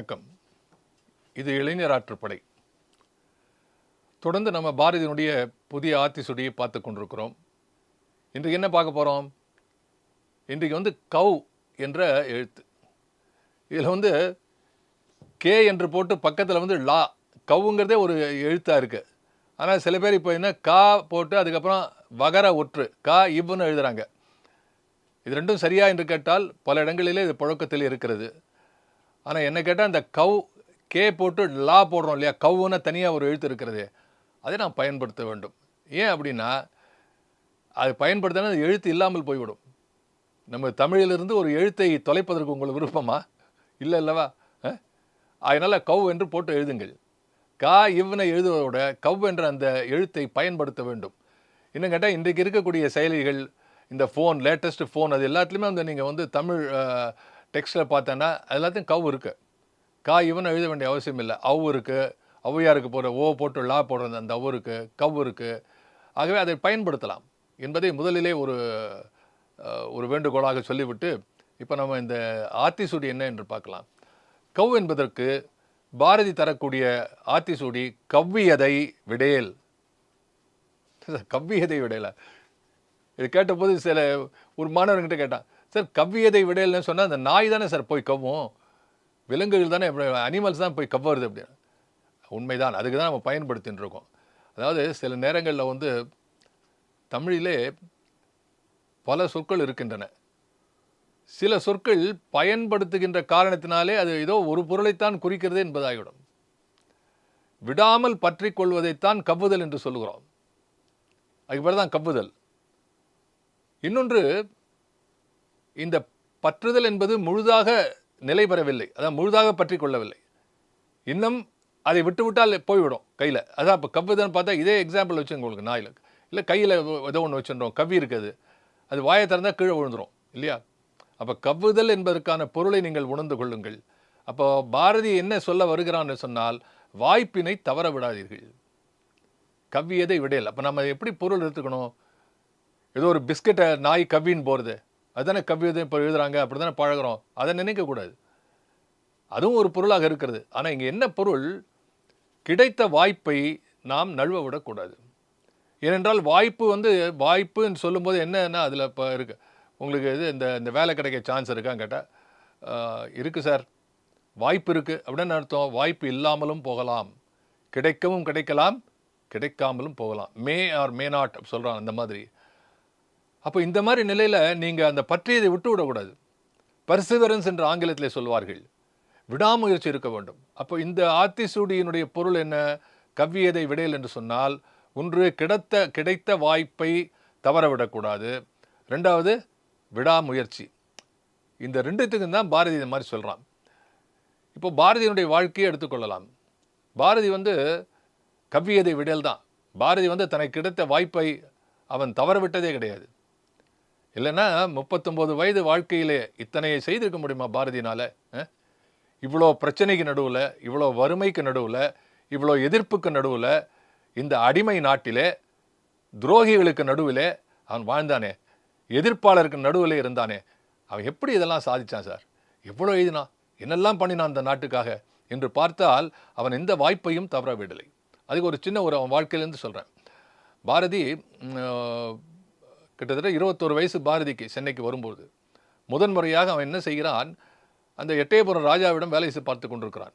வணக்கம். இது இளைஞர் ஆற்றுப்படை. தொடர்ந்து நம்ம பாரதியினுடைய புதிய ஆத்திசுடியை பார்த்து கொண்டிருக்கிறோம். இன்றைக்கு என்ன பார்க்க போகிறோம் இன்றைக்கு வந்து கவ் என்ற எழுத்து. இதில் வந்து கே என்று போட்டு பக்கத்தில் வந்து லா. கவுங்கிறதே ஒரு எழுத்தாக இருக்குது ஆனால் சில பேர் இப்போ என்ன கா போட்டு அதுக்கப்புறம் வகர ஒற்று கா இவ்வுன்னு எழுதுகிறாங்க இது ரெண்டும் சரியா என்று கேட்டால் பல இடங்களிலே இது புழக்கத்தில் இருக்கிறது. ஆனால் என்ன கேட்டால் இந்த கவ் கே போட்டு லா போடுறோம் இல்லையா? கவ்வுன்னு தனியாக ஒரு எழுத்து இருக்கிறது அதை நாம் பயன்படுத்த வேண்டும். ஏன் அப்படின்னா அது பயன்படுத்தினா அது எழுத்து இல்லாமல் போய்விடும். நம்ம தமிழிலிருந்து ஒரு எழுத்தை தொலைப்பதற்கு உங்களுக்கு விருப்பமா? இல்லை இல்லவா? அதனால் கவ் என்று போட்டு எழுதுங்கள். கா இவ்னை எழுதுவதோட கவ் என்ற அந்த எழுத்தை பயன்படுத்த வேண்டும். இன்னும் கேட்டால் இன்றைக்கு இருக்கக்கூடிய செயலிகள் இந்த ஃபோன் லேட்டஸ்ட் ஃபோன் அது எல்லாத்துலேயுமே வந்து நீங்கள் வந்து தமிழ் டெக்ஸ்ட்டில் பார்த்தோன்னா அது எல்லாத்தையும் கவ் இருக்குது கா இவன் எழுத வேண்டிய அவசியம் இல்லை. அவ் இருக்குது ஔவையாருக்கு போடுற ஓ போட்டு லா போடுற அந்த அவ் இருக்குது கவ் இருக்குது ஆகவே அதை பயன்படுத்தலாம் என்பதை முதலிலே ஒரு ஒரு வேண்டுகோளாக சொல்லிவிட்டு இப்போ நம்ம இந்த ஆத்திசூடி என்ன என்று பார்க்கலாம். கவ் என்பதற்கு பாரதி தரக்கூடிய ஆத்திசூடி கவ்வியதை விடேல். கவ்வியதை விடேல? இது கேட்டபோது சில ஒரு மாணவர்கிட்ட கேட்டான் சார் கவ்வியதை விடையல்னு சொன்னால் அந்த நாய் தானே சார் போய் கவ்வும். விலங்குகள் தானே அனிமல்ஸ் தான் போய் கவ்வுறது அப்படின்னு உண்மைதான். அதுக்கு தான் நம்ம பயன்படுத்தின்னு இருக்கோம். அதாவது சில நேரங்களில் வந்து தமிழிலே பல சொற்கள் இருக்கின்றன. சில சொற்கள் பயன்படுத்துகின்ற காரணத்தினாலே அது ஏதோ ஒரு பொருளைத்தான் குறிக்கிறது என்பதாகிவிடும். விடாமல் பற்றி கொள்வதைத்தான் கவ்வுதல் என்று சொல்கிறோம் அதுக்கு பிறகு தான் கவ்வுதல். இன்னொன்று இந்த பற்றுதல் என்பது முழுதாக நிலை பெறவில்லை. அதான் முழுதாக பற்றி கொள்ளவில்லை. இன்னும் அதை விட்டு விட்டால் போய்விடும் கையில். அதான் இப்போ கவ்வுதல்னு பார்த்தா இதே எக்ஸாம்பிள் வச்சு உங்களுக்கு நாயில் இல்லை கையில் ஏதோ ஒன்று வச்சுருந்தோம். கவ்வி இருக்குது. அது வாயை திறந்தால் கீழே விழுந்துரும் இல்லையா? அப்போ கவ்வுதல் என்பதற்கான பொருளை நீங்கள் உணர்ந்து கொள்ளுங்கள். அப்போ பாரதி என்ன சொல்ல வருகிறான்னு சொன்னால் வாய்ப்பினை தவற விடாதீர்கள். கவ்வியதை விடையல் அப்போ நம்ம எப்படி பொருள் எடுத்துக்கணும்? ஏதோ ஒரு பிஸ்கட்டை நாய் கவ்வின்னு போகிறது அதுதானே கவ்வியதை இப்போ எழுதுகிறாங்க அப்படி தானே பழகுறோம். அதை நினைக்கக்கூடாது அதுவும் ஒரு பொருளாக இருக்கிறது. ஆனால் இங்கே என்ன பொருள்? கிடைத்த வாய்ப்பை நாம் நழுவ விடக்கூடாது ஏனென்றால் வாய்ப்பு வந்து வாய்ப்புன்னு சொல்லும்போது என்னன்னா அதில் இப்போ இருக்குது உங்களுக்கு இது இந்த இந்த வேலை கிடைக்க சான்ஸ் இருக்கான்னு கேட்டால் இருக்குது சார். வாய்ப்பு இருக்குது அப்படின்னு அர்த்தம். வாய்ப்பு இல்லாமலும் போகலாம். கிடைக்கவும் கிடைக்கலாம் கிடைக்காமலும் போகலாம். மே ஆர் மே நாட் சொல்கிறான் அந்த மாதிரி. அப்போ இந்த மாதிரி நிலையில் நீங்கள் அந்த பற்றியதை விட்டு விடக்கூடாது பர்சிவரன்ஸ் என்று ஆங்கிலத்தில் சொல்வார்கள் விடாமுயற்சி இருக்க வேண்டும். அப்போ இந்த ஆத்திசூடியினுடைய பொருள் என்ன? கவ்வியதை விடையல் என்று சொன்னால் ஒன்று கிடைத்த கிடைத்த வாய்ப்பை தவற விடக்கூடாது ரெண்டாவது விடாமுயற்சி. இந்த ரெண்டுத்துக்கும் தான் பாரதி இந்த மாதிரி சொல்கிறான் இப்போ பாரதியினுடைய வாழ்க்கையை எடுத்துக்கொள்ளலாம் பாரதி வந்து கவ்வியதை விடல் தான். பாரதி வந்து தனக்கு கிடைத்த வாய்ப்பை அவன் தவற விட்டதே கிடையாது. இல்லைன்னா முப்பத்தொம்போது வயது வாழ்க்கையிலே இத்தனையை செய்திருக்க முடியுமா பாரதினால் இவ்வளோ பிரச்சனைக்கு நடுவில் இவ்வளோ வறுமைக்கு நடுவில் இவ்வளோ எதிர்ப்புக்கு நடுவில் இந்த அடிமை நாட்டிலே துரோகிகளுக்கு நடுவிலே அவன் வாழ்ந்தானே. எதிர்ப்பாளருக்கு நடுவில் இருந்தானே. அவன் எப்படி இதெல்லாம் சாதித்தான் சார்? எவ்வளோ எழுதினான்? என்னெல்லாம் பண்ணினான் அந்த நாட்டுக்காக? என்று பார்த்தால் அவன் எந்த வாய்ப்பையும் தவற விடலை அதுக்கு ஒரு சின்ன ஒரு அவன் வாழ்க்கையிலேருந்து சொல்கிறேன் பாரதி கிட்டத்தட்ட இருபத்தோரு வயசு பாரதிக்கு சென்னைக்கு வரும்போது முதன் முறையாக அவன் என்ன செய்கிறான்? அந்த எட்டயபுரம் ராஜாவிடம் வேலை செய்து பார்த்து கொண்டிருக்கிறான்.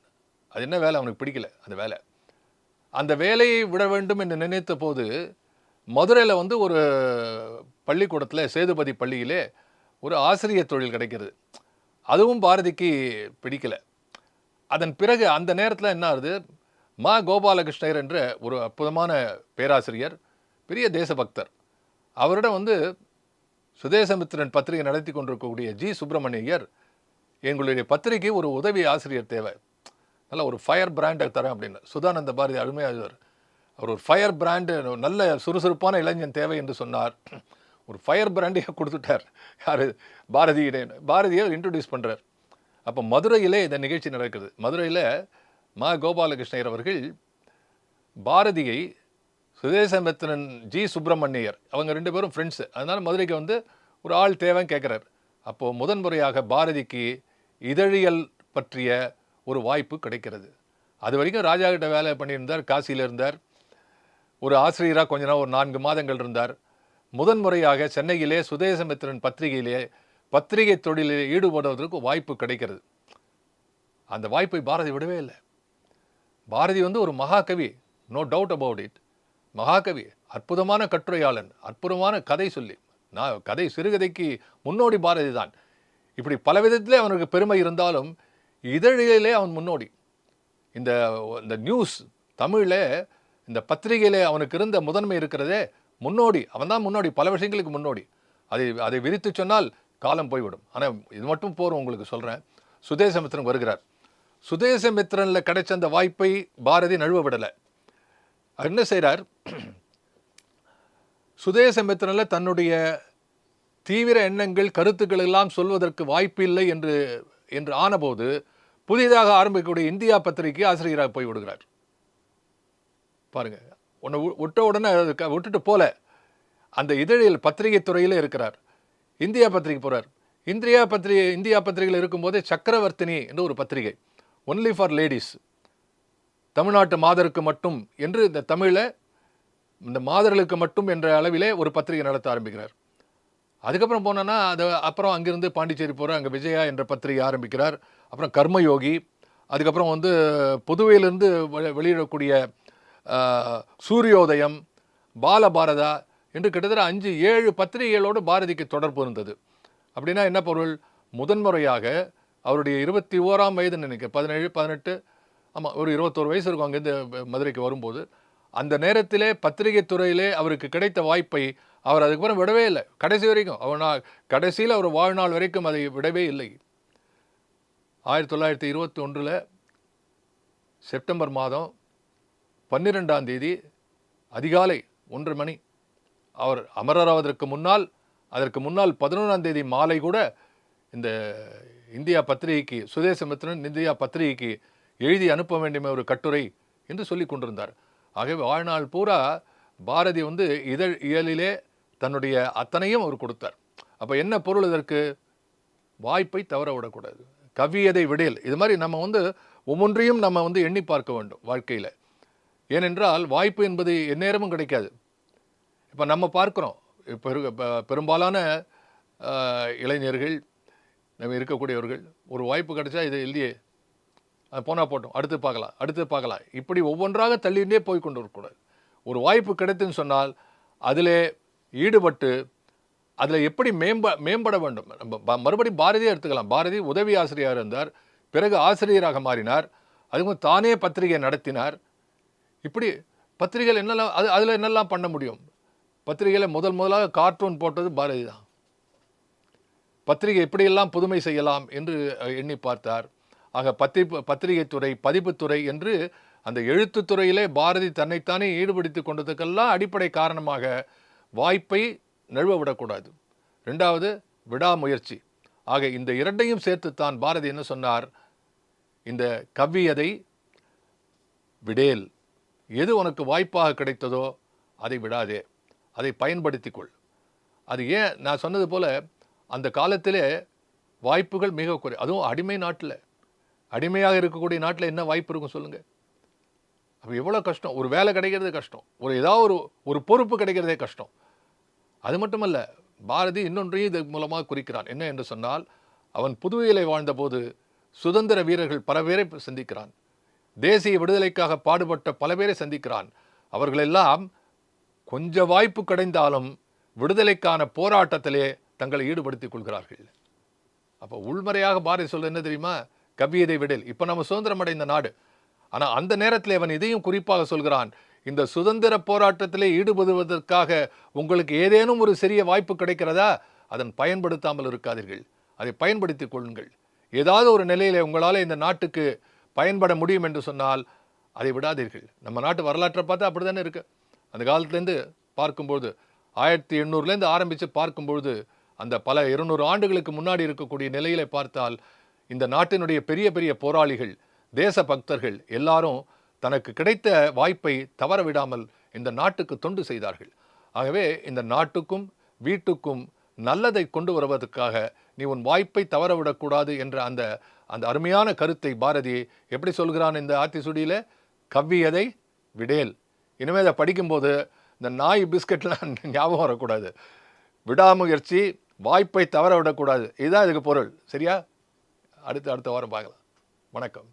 அது என்ன வேலை? அவனுக்கு பிடிக்கல அந்த வேலை. அந்த வேலையை விட வேண்டும் என்று நினைத்த போது மதுரையில் வந்து ஒரு பள்ளிக்கூடத்தில் சேதுபதி பள்ளியிலே ஒரு ஆசிரியர் தொழில் கிடைக்கிறது. அதுவும் பாரதிக்கு பிடிக்கல. அதன் பிறகு அந்த நேரத்தில் என்ன ஆகுது? மா கோபாலகிருஷ்ணர் என்ற ஒரு அற்புதமான பேராசிரியர் பெரிய தேசபக்தர் அவரிடம் வந்து சுதேசமித்திரன் பத்திரிகை நடத்தி கொண்டிருக்கக்கூடிய ஜி. சுப்பிரமணியர் எங்களுடைய பத்திரிகை ஒரு உதவி ஆசிரியர் தேவை. நல்ல ஒரு ஃபயர் பிராண்டை தரேன் அப்படின்னு. சுதானந்த பாரதி அருமையாக அவர் ஒரு ஃபயர் பிராண்டு நல்ல சுறுசுறுப்பான இளைஞன் தேவை என்று சொன்னார். ஒரு ஃபயர் பிராண்டையே கொடுத்துட்டார். யார்? பாரதியிட. பாரதியை இன்ட்ரடியூஸ் பண்ணுறார் அப்போ மதுரையிலே இந்த நிகழ்ச்சி நடக்குது. மதுரையில் மா. கோபாலகிருஷ்ணயர் அவர்கள் பாரதியை சுதேசமித்திரன் ஜி. சுப்பிரமணியர். அவங்க ரெண்டு பேரும் ஃப்ரெண்ட்ஸு அதனால் மதுரைக்கு வந்து ஒரு ஆள் தேவைன்னு கேட்குறாரு அப்போது முதன்முறையாக பாரதிக்கு இதழியல் பற்றிய ஒரு வாய்ப்பு கிடைக்கிறது. அது வரைக்கும் ராஜா கிட்ட வேலை பண்ணியிருந்தார் காசியில் இருந்தார். ஒரு ஆசிரியராக கொஞ்ச நாள் ஒரு நான்கு மாதங்கள் இருந்தார். முதன்முறையாக சென்னையிலே சுதேசமித்திரன் பத்திரிகையிலே பத்திரிகை தொழிலில் ஈடுபடுவதற்கு வாய்ப்பு கிடைக்கிறது. அந்த வாய்ப்பை பாரதி விடவே இல்லை. பாரதி வந்து ஒரு மகாகவி நோ டவுட் அபவுட் இட் மகாகவி அற்புதமான கட்டுரையாளன் அற்புதமான கதை சொல்லி நான் கதை சிறுகதைக்கு முன்னோடி பாரதி தான். இப்படி பல விதத்திலே அவனுக்கு பெருமை இருந்தாலும் இதழிலே அவன் முன்னோடி. இந்த இந்த நியூஸ் தமிழில் இந்த பத்திரிகையிலே அவனுக்கு இருந்த முதன்மை இருக்கிறதே முன்னோடி. அவன் தான் முன்னோடி பல விஷயங்களுக்கு முன்னோடி. அதை அதை விரித்து சொன்னால் காலம் போய்விடும். ஆனால் இது மட்டும் போகிறோம் உங்களுக்கு சொல்கிறேன் சுதேசமித்திரன் வருகிறார். சுதேசமித்திரனில் கிடைச்ச அந்த வாய்ப்பை பாரதி நழுவ விடலை. என்ன செய்கிறார் சுதேசமித்திரனில் தன்னுடைய தீவிர எண்ணங்கள் கருத்துக்கள் எல்லாம் சொல்வதற்கு வாய்ப்பில்லை என்று என்று ஆனபோது புதிதாக ஆரம்பிக்கக்கூடிய இந்தியா பத்திரிகை ஆசிரியராக போய் விடுகிறார். பாருங்க உன்னை விட்ட உடனே விட்டுட்டு போல. அந்த இதழில் பத்திரிகை துறையில் இருக்கிறார். இந்தியா பத்திரிகை போகிறார் இந்தியா பத்திரிகை இந்தியா பத்திரிகையில் இருக்கும்போதே சக்கரவர்த்தினி என்று ஒரு பத்திரிகை. ஒன்லி ஃபார் லேடிஸ் தமிழ்நாட்டு மாதருக்கு மட்டும் என்று இந்த தமிழை இந்த மாதர்களுக்கு மட்டும் என்ற அளவிலே ஒரு பத்திரிகை நடத்த ஆரம்பிக்கிறார். அதுக்கப்புறம் போனோன்னா அது அப்புறம் அங்கேருந்து பாண்டிச்சேரி போகிற அங்கே விஜயா என்ற பத்திரிகை ஆரம்பிக்கிறார். அப்புறம் கர்மயோகி அதுக்கப்புறம் வந்து புதுவையிலிருந்து வெளியிடக்கூடிய சூரியோதயம் பாலபாரதா என்று கிட்டத்தட்ட அஞ்சு ஏழு பத்திரிகைகளோடு பாரதிக்கு தொடர்பு இருந்தது. அப்படின்னா என்ன பொருள்? முதன்முறையாக அவருடைய இருபத்தி ஓராம் வயது நினைக்க பதினேழு பதினெட்டு ஆமாம் ஒரு இருபத்தோரு வயசு இருக்கும் அங்கேருந்து மதுரைக்கு வரும்போது. அந்த நேரத்திலே பத்திரிகை துறையிலே அவருக்கு கிடைத்த வாய்ப்பை அவர் அதுக்கப்புறம் விடவே இல்லை. கடைசி வரைக்கும் அவனால் கடைசியில் அவர் வாழ்நாள் வரைக்கும் அதை விடவே இல்லை. ஆயிரத்தி தொள்ளாயிரத்தி இருபத்தி ஒன்றில் செப்டம்பர் மாதம் பன்னிரெண்டாம் தேதி அதிகாலை ஒன்று மணி அவர் அமரராவதற்கு முன்னால் அதற்கு முன்னால் பதினொன்றாம் தேதி மாலை கூட இந்த இந்தியா பத்திரிகைக்கு சுதேசமித்திரன் இந்தியா பத்திரிகைக்கு எழுதி அனுப்ப வேண்டிய ஒரு கட்டுரை என்று சொல்லி கொண்டிருந்தார். ஆகவே வாழ்நாள் பூரா பாரதி வந்து இதழ் இயலிலே தன்னுடைய அத்தனையும் அவர் கொடுத்தார். அப்போ என்ன பொருள் இதற்கு? வாய்ப்பை தவற விடக்கூடாது. கவியதை விடையல் இது மாதிரி நம்ம வந்து ஒவ்வொன்றையும் நம்ம வந்து எண்ணி பார்க்க வேண்டும் வாழ்க்கையில். ஏனென்றால் வாய்ப்பு என்பது எந்நேரமும் கிடைக்காது. இப்போ நம்ம பார்க்குறோம். இப்போ பெரும்பாலான இளைஞர்கள் நம்ம இருக்கக்கூடியவர்கள் ஒரு வாய்ப்பு கிடைச்சா இதை எழுதியே அது போனால் போட்டோம். அடுத்து பார்க்கலாம். அடுத்து பார்க்கலாம். இப்படி ஒவ்வொன்றாக தள்ளினே போய் கொண்டு வரக்கூடாது ஒரு வாய்ப்பு கிடைத்துன்னு சொன்னால் அதிலே ஈடுபட்டு அதில் எப்படி மேம்ப மேம்பட வேண்டும்? நம்ம மறுபடியும் பாரதியை எடுத்துக்கலாம். பாரதி உதவி ஆசிரியராக இருந்தார். பிறகு ஆசிரியராக மாறினார். அதுவும் தானே பத்திரிகை நடத்தினார். இப்படி பத்திரிகைகள் என்னெல்லாம் அது அதில் என்னெல்லாம் பண்ண முடியும்? பத்திரிகையில் முதல் முதலாக கார்ட்டூன் போட்டது பாரதி தான். பத்திரிகை எப்படியெல்லாம் புதுமை செய்யலாம் என்று எண்ணி பார்த்தார். ஆக பத்தி பத்திரிகைத்துறை பதிப்புத்துறை என்று அந்த எழுத்துத்துறையிலே பாரதி தன்னைத்தானே ஈடுபடுத்தி கொண்டதுக்கெல்லாம் அடிப்படை காரணமாக வாய்ப்பை நழுவ விடக்கூடாது. ரெண்டாவது விடாமுயற்சி. ஆக இந்த இரண்டையும் சேர்த்து தான் பாரதி என்ன சொன்னார்? இந்த கவ்வியதை விடேல். எது உனக்கு வாய்ப்பாக கிடைத்ததோ அதை விடாதே. அதை பயன்படுத்திக்கொள் அது ஏன்? நான் சொன்னது போல அந்த காலத்திலே வாய்ப்புகள் மிக குறை. அதுவும் அடிமை நாட்டில். அடிமையாக இருக்கக்கூடிய நாட்டில் என்ன வாய்ப்பு இருக்கும் சொல்லுங்கள் அப்போ எவ்வளோ கஷ்டம். ஒரு வேலை கிடைக்கிறது கஷ்டம். ஒரு ஏதாவது ஒரு ஒரு பொறுப்பு கிடைக்கிறதே கஷ்டம். அது மட்டுமல்ல பாரதி இன்னொன்றையும் இது மூலமாக குறிக்கிறான். என்ன என்று சொன்னால் அவன் புதுவையிலே வாழ்ந்தபோது சுதந்திர வீரர்கள் பல பேரை சந்திக்கிறான். தேசிய விடுதலைக்காக பாடுபட்ட பல பேரை சந்திக்கிறான். அவர்களெல்லாம் கொஞ்ச வாய்ப்பு கிடைந்தாலும் விடுதலைக்கான போராட்டத்திலே தங்களை ஈடுபடுத்திக் கொள்கிறார்கள். அப்போ உள்மறையாக பாரதி சொல்ல என்ன தெரியுமா? கவியதை விடல். இப்போ நம்ம சுதந்திரம் அடைந்த நாடு. ஆனால் அந்த நேரத்தில் அவன் இதையும் குறிப்பாக சொல்கிறான். இந்த சுதந்திர போராட்டத்திலே ஈடுபடுவதற்காக உங்களுக்கு ஏதேனும் ஒரு சிறிய வாய்ப்பு கிடைக்கிறதா? அதன் பயன்படுத்தாமல் இருக்காதீர்கள். அதை பயன்படுத்திக் கொள்ளுங்கள். ஏதாவது ஒரு நிலையிலே உங்களால் இந்த நாட்டுக்கு பயன்பட முடியும் என்று சொன்னால் அதை விடாதீர்கள். நம்ம நாட்டு வரலாற்றை பார்த்தா அப்படி தானே இருக்குது அந்த காலத்துலேருந்து பார்க்கும்பொழுது ஆயிரத்தி எண்ணூறுலேருந்து ஆரம்பித்து பார்க்கும்பொழுது அந்த பல இருநூறு ஆண்டுகளுக்கு முன்னாடி இருக்கக்கூடிய நிலையில பார்த்தால் இந்த நாட்டினுடைய பெரிய பெரிய போராளிகள் தேச பக்தர்கள் எல்லாரும் தனக்கு கிடைத்த வாய்ப்பை தவற விடாமல் இந்த நாட்டுக்கு தொண்டு செய்தார்கள். ஆகவே இந்த நாட்டுக்கும் வீட்டுக்கும் நல்லதை கொண்டு வருவதற்காக நீ உன் வாய்ப்பை தவறவிடக்கூடாது என்ற அந்த அந்த அருமையான கருத்தை பாரதி எப்படி சொல்கிறான் இந்த ஆத்திசுடியில்? கவ்வியதை விடேல். இனிமேல் அதை படிக்கும்போது இந்த நாய் பிஸ்கட்லாம் ஞாபகம் வரக்கூடாது. விடாமுயற்சி வாய்ப்பை தவற விடக்கூடாது இதுதான் இதுக்கு பொருள். சரியா? அடுத்து அடுத்த வாரம் பார்க்கலாம். வணக்கம்.